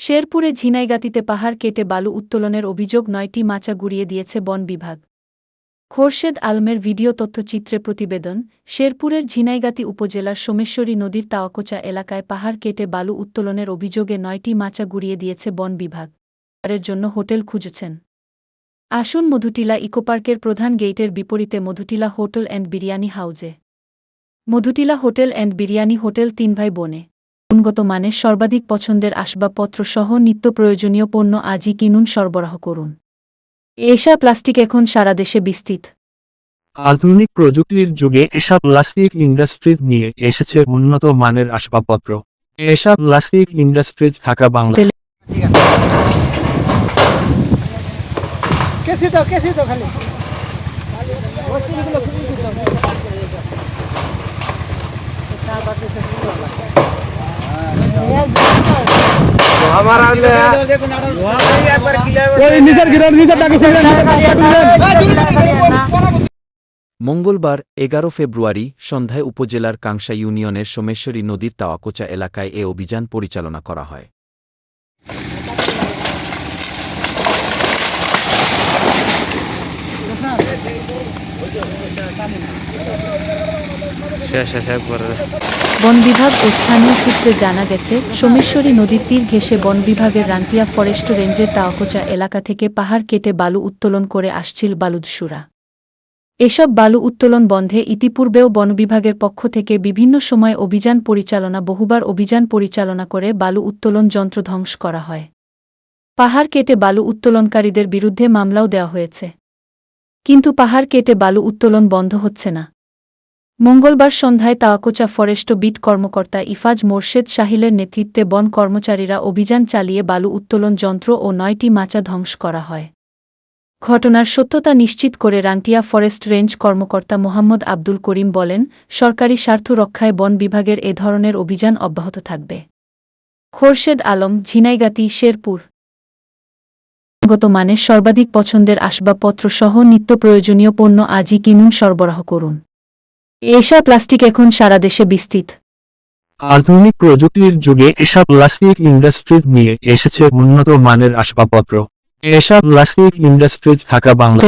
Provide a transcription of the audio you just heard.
শেরপুরে ঝিনাইগাতিতে পাহাড় কেটে বালু উত্তোলনের অভিযোগ নয়টি মাচা গুড়িয়ে দিয়েছে বন বিভাগ। খোরশেদ আলমের ভিডিও তথ্যচিত্রে প্রতিবেদন, শেরপুরের ঝিনাইগাতি উপজেলার সোমেশ্বরী নদীর তাওয়াকোচা এলাকায় পাহাড় কেটে বালু উত্তোলনের অভিযোগে নয়টি মাচা গুড়িয়ে দিয়েছে বন বিভাগ। এর জন্য হোটেল খুঁজছেন। আসুন মধুটিলা ইকোপার্কের প্রধান গেইটের বিপরীতে মধুটিলা হোটেল অ্যান্ড বিরিয়ানি হাউজে। Madhutila hotel and biryani hotel তিন ভাই বোনে। গুণগত মানের সর্বাধিক পছন্দের আসবাবপত্র সহ নিত্য প্রয়োজনীয় পণ্য আজই কিনুন সরবরাহ করুন। এশা প্লাস্টিক এখন সারা দেশে বিস্তৃত। আধুনিক প্রযুক্তির যুগে এসব প্লাস্টিক ইন্ডাস্ট্রি নিয়ে এসেছে উন্নত মানের আসবাবপত্র। এসব প্লাস্টিক ইন্ডাস্ট্রিজ ঢাকা বাংলা। কেসি তো কেসি তো খালি। আমার আনলে মঙ্গলবার এগারো ফেব্রুয়ারি সন্ধ্যায় উপজেলার কাংসা ইউনিয়নের সোমেশ্বরী নদীর তাওয়াকোচা এলাকায় এ অভিযান পরিচালনা করা হয় Thank you. বন বিভাগ ও স্থানীয় সূত্রে জানা গেছে, সোমেশ্বরী নদীর তীর ঘেঁষে বন বিভাগের রাঙ্কিয়া ফরেস্ট রেঞ্জের তাওয়াকোচা এলাকা থেকে পাহাড় কেটে বালু উত্তোলন করে আসছিল বালুদসুরা এসব বালু উত্তোলন বন্ধে ইতিপূর্বেও বন বিভাগের পক্ষ থেকে বিভিন্ন সময় অভিযান পরিচালনা, বহুবার অভিযান পরিচালনা করে বালু উত্তোলন যন্ত্র ধ্বংস করা হয়। পাহাড় কেটে বালু উত্তোলনকারীদের বিরুদ্ধে মামলাও দেওয়া হয়েছে। কিন্তু পাহাড় কেটে বালু উত্তোলন বন্ধ হচ্ছে না। মঙ্গলবার সন্ধ্যায় তাওয়াকোচা ফরেস্ট বিট কর্মকর্তা ইফাজ মোর্শেদ শাহিলের নেতৃত্বে বন কর্মচারীরা অভিযান চালিয়ে বালু উত্তোলন যন্ত্র ও নয়টি মাচা ধ্বংস করা হয়। ঘটনার সত্যতা নিশ্চিত করে রাংটিয়া ফরেস্ট রেঞ্জ কর্মকর্তা মোহাম্মদ আব্দুল করিম বলেন, সরকারি স্বার্থ রক্ষায় বন বিভাগের এ ধরনের অভিযান অব্যাহত থাকবে। খোরশেদ আলম, ঝিনাইগাতি, শেরপুর। গত মানের সর্বাধিক পছন্দের আসবাবপত্র সহ নিত্য প্রয়োজনীয় পণ্য আজই কিনুন সরবরাহ করুন। এশা প্লাস্টিক এখন সারা দেশে বিস্তৃত। আধুনিক প্রযুক্তির যুগে এসা প্লাস্টিক ইন্ডাস্ট্রি নিয়ে এসেছে উন্নত মানের আসবাবপত্র। এসা প্লাস্টিক ইন্ডাস্ট্রিজ ঢাকা, বাংলা।